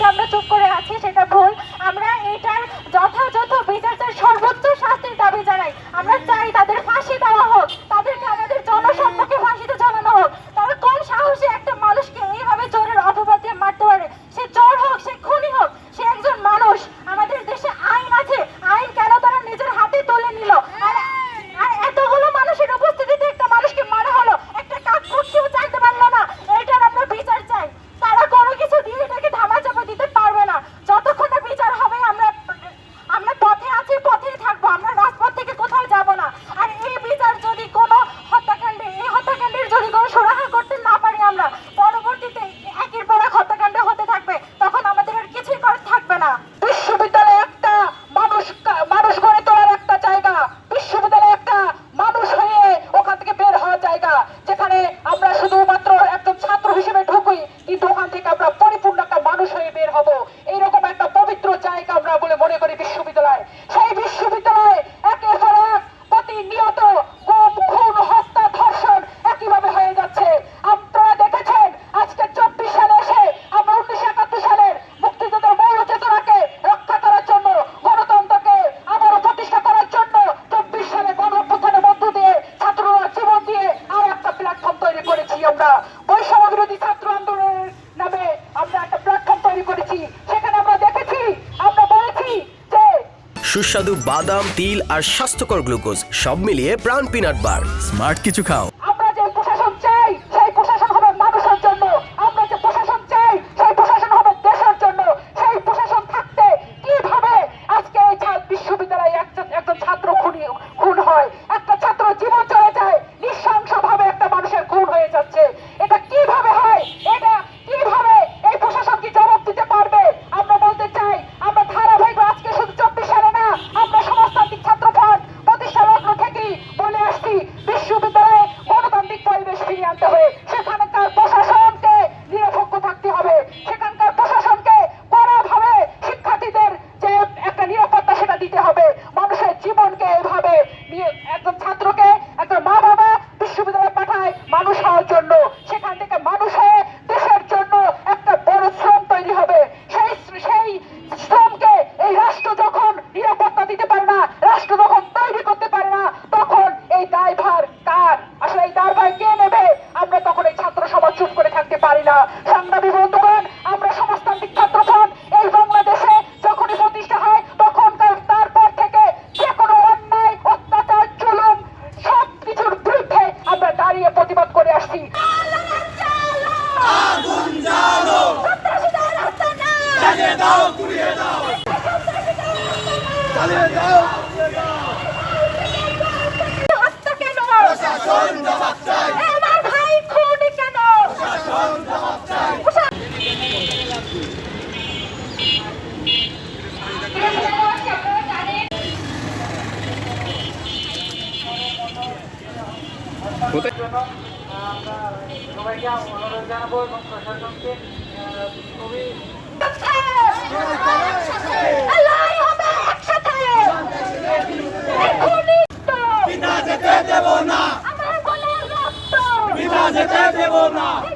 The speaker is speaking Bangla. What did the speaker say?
যে আমরা চুপ করে আছি সেটা ভুল। আমরা এটার সেখানে আমরা আমরা ছাত্র আন্দোলনের নামে আমরা একটা প্ল্যাটফর্ম তৈরি করেছি। সেখানে আমরা দেখেছি, আমরা বলেছি যে সুস্বাদু বাদাম, তিল আর স্বাস্থ্যকর গ্লুকোজ সব মিলিয়ে প্রাণ পিনাট বার। স্মার্ট কিছু খাও। এভাবে দাও পুড়িয়ে দাও। চালিয়ে দাও আমরা সবাইকে মনোরঞ্জন জানাব এবং প্রশাসনকে খুবই না।